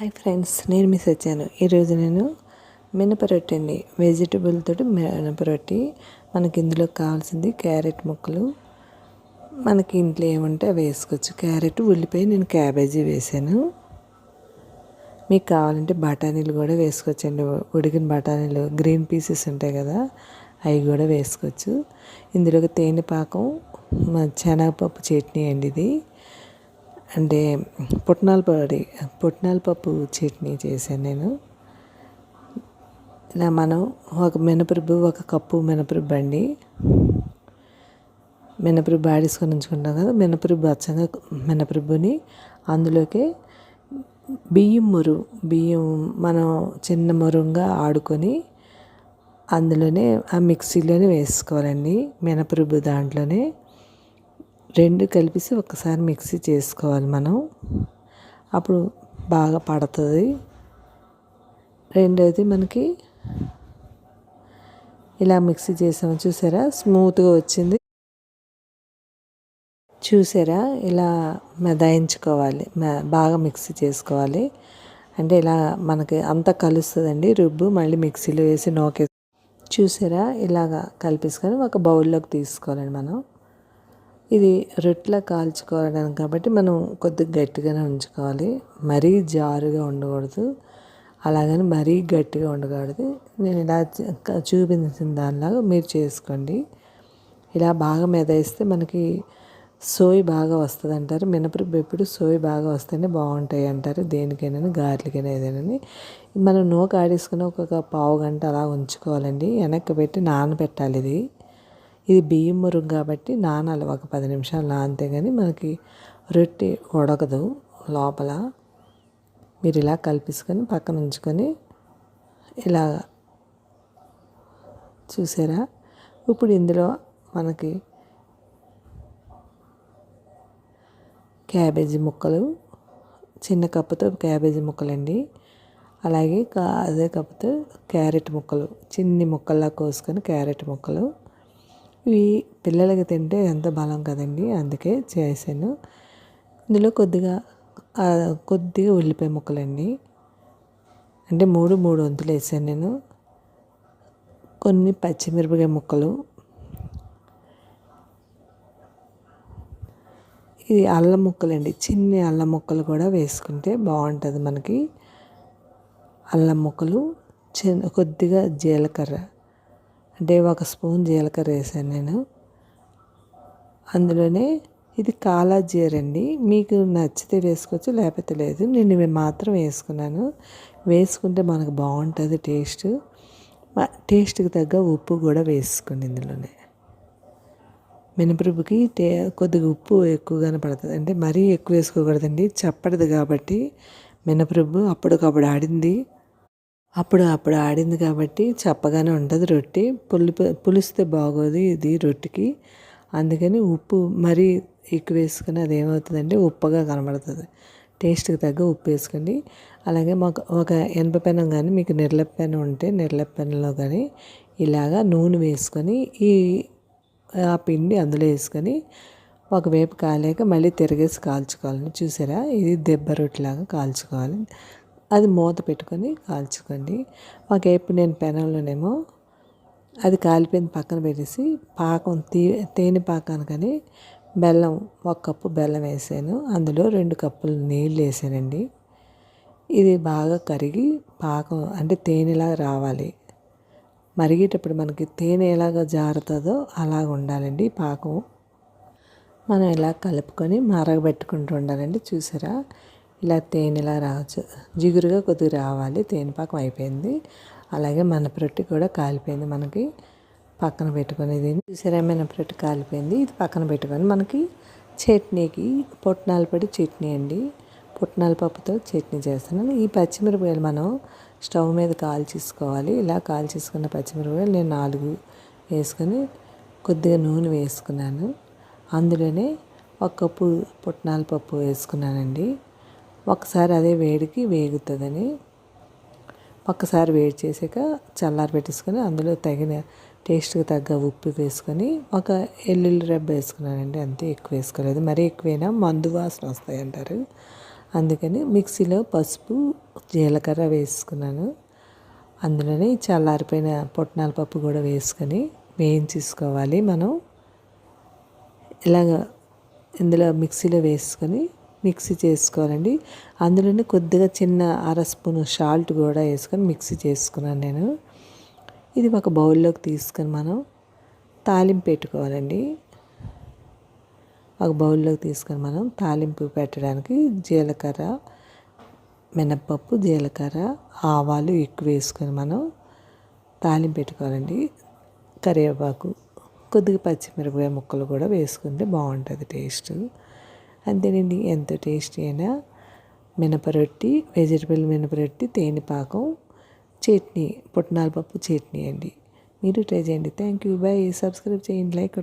Hi friends నేను miss వచ్చాను ఈరోజు నేను మినపరొట్టి అండి వెజిటబుల్ తోటి మినపరొట్టి మనకి ఇందులో కావాల్సింది క్యారెట్ ముక్కలు. మనకి ఇంట్లో ఏముంటే అవి వేసుకోవచ్చు. క్యారెట్ ఉల్లిపాయ నేను క్యాబేజీ వేసాను. మీకు కావాలంటే బఠానీలు కూడా వేసుకోవచ్చండి. ఉడికిన బఠానీలు గ్రీన్ పీసెస్ ఉంటాయి కదా అవి కూడా వేసుకోవచ్చు. ఇందులోకి తేనె పాకం శనగపప్పు చట్నీ అండి ఇది. అంటే పుట్నాల పొడి పుట్నాల పప్పు చట్నీ చేశాను నేను. ఇలా మనం ఒక మినపరుబ్బు ఒక కప్పు మినపరుబ్బు అండి మినపరుబ్బు ఆడేసుకొని ఉంచుకుంటాం కదా మినపరుబ్బు అచ్చంగా మినపరుబ్బుని అందులోకి బియ్యం మురు బియ్యం మనం చిన్న మురుంగా ఆడుకొని అందులోనే ఆ మిక్సీలోనే వేసుకోవాలండి మినపరుబ్బు దాంట్లోనే. రెండు కలిపేసి ఒకసారి మిక్సీ చేసుకోవాలి మనం. అప్పుడు బాగా పడుతుంది. రెండోది మనకి ఇలా మిక్సీ చేసాము చూసారా? స్మూత్గా వచ్చింది. చూసారా? ఇలా మెదాయించుకోవాలి. బాగా మిక్సీ చేసుకోవాలి. అంటే ఇలా మనకి అంతా కలుస్తుందండి రుబ్బు మళ్ళీ మిక్సీలో వేసి నోకే చూసారా? ఇలాగా కలిపేసుకొని ఒక బౌల్లోకి తీసుకోవాలండి మనం. ఇది రొట్టెలా కాల్చుకోవడానికి కాబట్టి మనం కొద్దిగా గట్టిగానే ఉంచుకోవాలి. మరీ జారుగా ఉండకూడదు. అలాగని మరీ గట్టిగా ఉండకూడదు. నేను ఇలా చూపించిన దానిలాగా మీరు చేసుకోండి. ఇలా బాగా మెదాయిస్తే మనకి సోయి బాగా వస్తుంది అంటారు. మినపరుపు ఎప్పుడు సోయి బాగా వస్తేనే బాగుంటాయి అంటారు. దేనికైనా గారెలకైనా ఏదైనా మనం నూక ఆడేసుకుని ఒక పావు గంట అలా ఉంచుకోవాలండి. వెనక్కి పెట్టి నానబెట్టాలి ఇది. ఇది బియ్యం మురుగు కాబట్టి నానాలి ఒక పది నిమిషాలు నానితే కానీ మనకి రొట్టె ఉడకదు లోపల. మీరు ఇలా కలిపేసుకొని పక్కన ఉంచుకొని ఇలా చూసారా? ఇప్పుడు ఇందులో మనకి క్యాబేజీ ముక్కలు చిన్న కప్పుతో క్యాబేజీ ముక్కలండి. అలాగే అదే కప్పుతో క్యారెట్ ముక్కలు చిన్ని ముక్కల్లా కోసుకొని క్యారెట్ ముక్కలు. ఇవి పిల్లలకి తింటే ఎంత బలం కదండి అందుకే చేశాను. ఇందులో కొద్దిగా కొద్దిగా ఉల్లిపాయ ముక్కలండి. అంటే మూడు మూడు వంతులు వేసాను నేను. కొన్ని పచ్చిమిరపకాయ ముక్కలు. ఇది అల్లం ముక్కలండి. చిన్ని అల్లం ముక్కలు కూడా వేసుకుంటే బాగుంటుంది మనకి. అల్లం ముక్కలు చిన్న కొద్దిగా జీలకర్ర. అంటే ఒక స్పూన్ జీలకర్ర వేసాను నేను. అందులోనే ఇది కాలా జీరండి మీకు నచ్చితే వేసుకోవచ్చు లేకపోతే లేదు. నేను ఇవి మాత్రం వేసుకున్నాను. వేసుకుంటే మనకు బాగుంటుంది టేస్ట్. టేస్ట్కి తగ్గ ఉప్పు కూడా వేసుకోండి ఇందులోనే. మినపరుపుకి టే కొద్దిగా ఉప్పు ఎక్కువగానే పడుతుంది. అంటే మరీ ఎక్కువ వేసుకోకూడదండి. చప్పడదు కాబట్టి మినపరుపు అప్పటికప్పుడు ఆడింది. అప్పుడు అప్పుడు ఆడింది కాబట్టి చప్పగానే ఉంటుంది రొట్టె. పులి పులిస్తే బాగోదు ఇది రొట్టెకి. అందుకని ఉప్పు మరీ ఎక్కువ వేసుకుని అది ఏమవుతుందంటే ఉప్పగా కనబడుతుంది. టేస్ట్కి తగ్గ ఉప్పు వేసుకోండి. అలాగే మాకు ఒక ఎనప పెనం కానీ మీకు నిర్లెప్ప పెనం ఉంటే నిర్లెప్ప పెనంలో కానీ ఇలాగా నూనె వేసుకొని ఈ ఆ పిండి అందులో వేసుకొని ఒకవైపు కాలేక మళ్ళీ తిరిగేసి కాల్చుకోవాలని చూసారా? ఇది దెబ్బ రొట్టెలాగా కాల్చుకోవాలి. అది మూత పెట్టుకొని కాల్చుకోండి. మాకేపు నేను పెనంలోనేమో అది కాలిపోయిన పక్కన పెట్టేసి పాకం తీ తేనె పాకానికని బెల్లం ఒక కప్పు బెల్లం వేసాను. అందులో రెండు కప్పులు నీళ్ళు వేసానండి. ఇది బాగా కరిగి పాకం అంటే తేనెలాగా రావాలి? మరిగేటప్పుడు మనకి తేనె ఎలాగ జారుతుందో అలాగ ఉండాలండి పాకం. మనం ఇలా కలుపుకొని మరగబెట్టుకుంటూ ఉండాలండి. చూసారా? ఇలా తేనెలా రావచ్చు జిగురుగా కొద్దిగా రావాలి. తేనెపాకం అయిపోయింది. అలాగే మనప్రొట్టి కూడా కాలిపోయింది మనకి. పక్కన పెట్టుకొని ఇది చూసారా? మినప్రొట్టి కాలిపోయింది. ఇది పక్కన పెట్టుకొని మనకి చట్నీకి పుట్నాల పొడి చట్నీ అండి. పుట్నాల పప్పుతో చట్నీ చేస్తున్నాను. ఈ పచ్చిమిరపకాయలు మనం స్టవ్ మీద కాల్చేసుకోవాలి. ఇలా కాల్చేసుకున్న పచ్చిమిరపకాయలు నేను నాలుగు వేసుకొని కొద్దిగా నూనె వేసుకున్నాను. అందులోనే ఒక కప్పు పుట్నాల పప్పు వేసుకున్నానండి. ఒకసారి అదే వేడికి వేగుతుందని ఒక్కసారి వేడి చేసాక చల్లారి పెట్టేసుకొని అందులో తగిన టేస్ట్కి తగ్గ ఉప్పు వేసుకొని ఒక ఎల్లుల్లి రెబ్బ వేసుకున్నానండి అంతే ఎక్కువ వేసుకోలేదు. మరీ ఎక్కువైనా మందు వాసన వస్తాయి అంటారు. అందుకని మిక్సీలో పసుపు జీలకర్ర వేసుకున్నాను. అందులోనే చల్లారిపోయిన పొట్నాల పప్పు కూడా వేసుకొని వేయించేసుకోవాలి మనం. ఇలాగ ఇందులో మిక్సీలో వేసుకొని మిక్సీ చేసుకోవాలండి. అందులోనే కొద్దిగా చిన్న అర స్పూన్ సాల్ట్ కూడా వేసుకొని మిక్సీ చేసుకున్నాను నేను. ఇది ఒక బౌల్లోకి తీసుకొని మనం తాలింపు పెట్టుకోవాలండి. ఒక బౌల్లోకి తీసుకొని మనం తాలింపు పెట్టడానికి జీలకర్ర మినప్పప్పు జీలకర్ర ఆవాలు ఎక్కువ వేసుకొని మనం తాలింపు పెట్టుకోవాలండి. కరివేపాకు కొద్దిగా పచ్చిమిరపకాయ ముక్కలు కూడా వేసుకుంటే బాగుంటుంది టేస్ట్. అంతేనండి ఎంతో టేస్టీ అయినా మినపరొట్టి వెజిటబుల్ మినపరొట్టి తేనెపాకం చట్నీ పుట్నాల పప్పు చట్నీ అండి. మీరు ట్రై చేయండి. థ్యాంక్ యూ బై సబ్స్క్రైబ్ చేయండి. లైక్